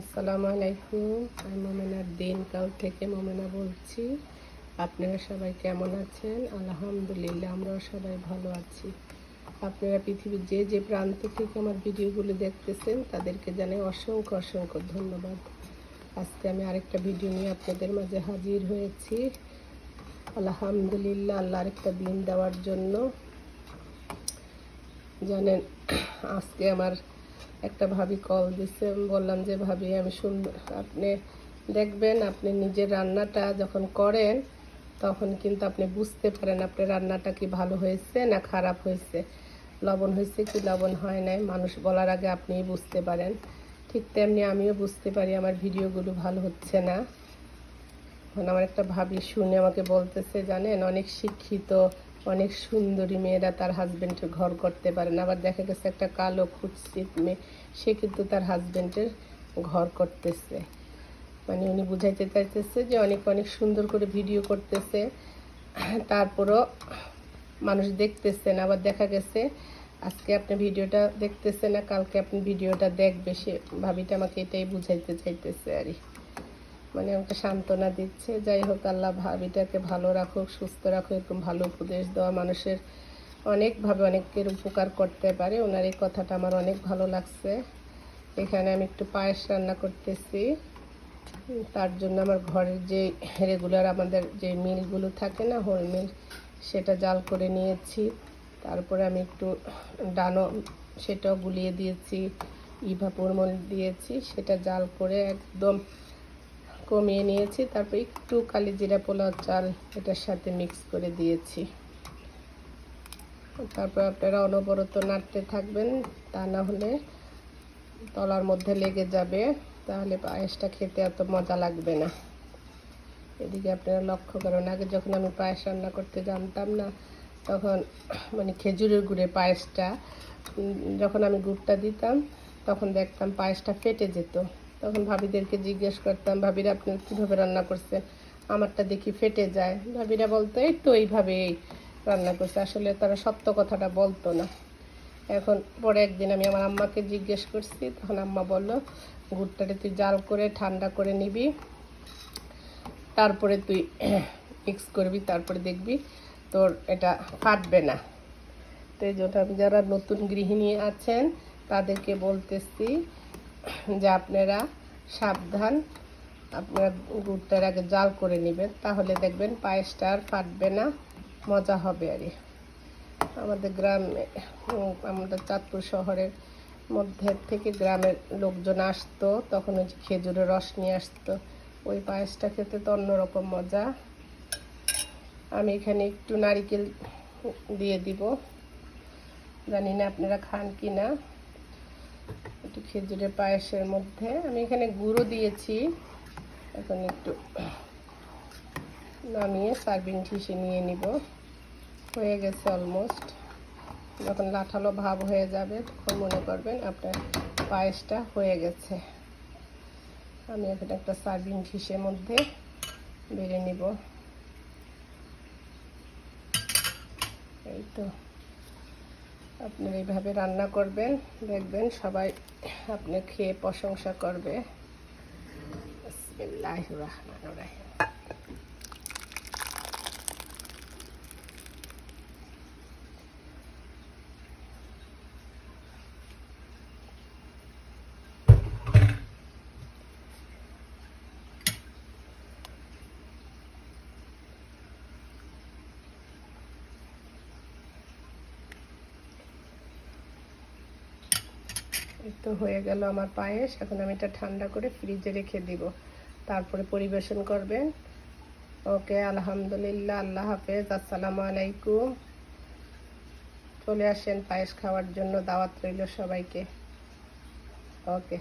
আসসালামু আলাইকুম, আমি মোমেনার দিনকাল থেকে মোমেনা বলছি। আপনারা সবাই কেমন আছেন? আলহামদুলিল্লাহ, আমরাও সবাই ভালো আছি। আপনারা পৃথিবীর যে যে প্রান্ত থেকে আমার ভিডিওগুলো দেখতেছেন, তাদেরকে জানাই অসংখ্য অসংখ্য ধন্যবাদ। আজকে আমি আরেকটা ভিডিও নিয়ে আপনাদের মাঝে হাজির হয়েছি। আলহামদুলিল্লাহ আল্লাহ আরেকটা দিন দেওয়ার জন্য। জানেন, আজকে আমার একটা ভাবি কল আমি বললাম যে, ভাবি, আমি শুন আপনি দেখবেন, আপনি নিজের রান্নাটা যখন করেন, তখন কিন্তু আপনি বুঝতে পারেন আপনার রান্নাটা কি ভালো হয়েছে না খারাপ হয়েছে। লবণ হয়েছে কি লবণ হয় নাই, মানুষ বলার আগে আপনিই বুঝতে পারেন। ঠিক তেমনি আমিও বুঝতে পারি, আমার ভিডিওগুলো ভালো হচ্ছে না। এখন আমার একটা ভাবি শুনে আমাকে বলতেছে, জানেন, অনেক শিক্ষিত অনেক সুন্দরী মেয়েরা তার হাজবেন্ডের ঘর করতে পারে না। আবার দেখা গেছে একটা কালো কুৎসিত মেয়ে, সে কিন্তু তার হাজবেন্ডের ঘর করতেছে। মানে উনি বুঝাইতে চাইতেছে যে অনেক অনেক সুন্দর করে ভিডিও করতেছে। তারপরও মানুষ দেখতেছে না। আবার দেখা গেছে, আজকে আপনি ভিডিওটা দেখতেছে না, কালকে আপনি ভিডিওটা দেখবে সে। ভাবিটা আমাকে এটাই বুঝাইতে চাইতেছে আর মানে আমাকে সান্ত্বনা দিচ্ছে। যাই হোক, আল্লাহ ভাবিটাকে ভালো রাখুক, সুস্থ রাখুক এরকম ভালো উপদেশ দেওয়া মানুষের অনেকভাবে অনেকের উপকার করতে পারে। ওনার এই কথাটা আমার অনেক ভালো লাগছে। এখানে আমি একটু পায়েস রান্না করতেছি। তার জন্য আমার ঘরের যে রেগুলার আমাদের যে মিলগুলো থাকে না হোল মিল সেটা জাল করে নিয়েছি। তারপরে আমি একটু ডানো সেটাও গুলিয়ে দিয়েছি। ইভা পরমল দিয়েছি। সেটা জাল করে একদম কমিয়ে নিয়েছি। তারপর একটু কালি জিরা পোলাও চাল এটার সাথে মিক্স করে দিয়েছি। তারপর আপনারা অনবরত নাড়তে থাকবেন, তা না হলে তলার মধ্যে লেগে যাবে, তাহলে পায়েসটা খেতে এত মজা লাগবে না। এদিকে আপনারা লক্ষ্য করেন, আগে যখন আমি পায়েস রান্না করতে জানতাম না, তখন মানে খেজুরের গুড়ে পায়েসটা যখন আমি গুড়টা দিতাম, তখন দেখতাম পায়েসটা ফেটে যেত। তখন ভাবিদেরকে জিজ্ঞেস করতাম, ভাবিরা, আপনি কীভাবে রান্না করছেন? আমারটা দেখি ফেটে যায়। ভাবিরা বলতো, এই তো এইভাবেই রান্না করছে। আসলে তারা সত্য কথাটা বলতো না। এখন পরে একদিন আমি আমার আম্মাকে জিজ্ঞেস করছি, তখন আম্মা বলল গুড়টাকে তুই জাল করে, ঠান্ডা করে নিবি, তারপরে তুই মিক্স করবি, তারপরে দেখবি তোর এটা ফাটবে না। তো এই জন্য আমি যারা নতুন গৃহিণী আছেন, তাদেরকে বলতেছি যে আপনারা সাবধান, আপনারা গুড়টার আগে জাল করে নেবেন, তাহলে দেখবেন পায়েসটা আর ফাটবে না, মজা হবে আর আমাদের গ্রামে আমাদের চাঁদপুর শহরের মধ্যে থেকে গ্রামের লোকজন আসতো, তখন ওই খেজুরের রস নিয়ে আসতো। ওই পায়েসটা খেতে তো অন্যরকম মজা। আমি এখানে একটু নারিকেল দিয়ে দিব। জানি না আপনারা খান কি না। একটু খেজুরের পায়েসের মধ্যে। আমি এখানে গুঁড়ো দিয়েছি। এখন একটু নামিয়ে সার্ভিং ঠিসে নিয়ে নিব। হয়ে গেছে অলমোস্ট যখন লাঠালো ভাব হয়ে যাবে, তখন মনে করবেন আপনার পায়েসটা হয়ে গেছে। আমি এখন একটা সার্ভিং ঠিসের মধ্যে বেড়ে নিব। এই তো। আপনারা এইভাবে রান্না করবেন দেখবেন সবাই আপনি খেয়ে প্রশংসা করবে। রাহিম। তো হয়ে গেল আমার পায়েস এখন আমি এটা ঠান্ডা করে ফ্রিজে রেখে দিব। তারপরে পরিবেশন করবেন। ওকে, আলহামদুলিল্লাহ, আল্লাহ হাফেজ, আসসালামু আলাইকুম। চলে আসেন পায়েস খাওয়ার জন্য, দাওয়াত রইল সবাইকে। ওকে।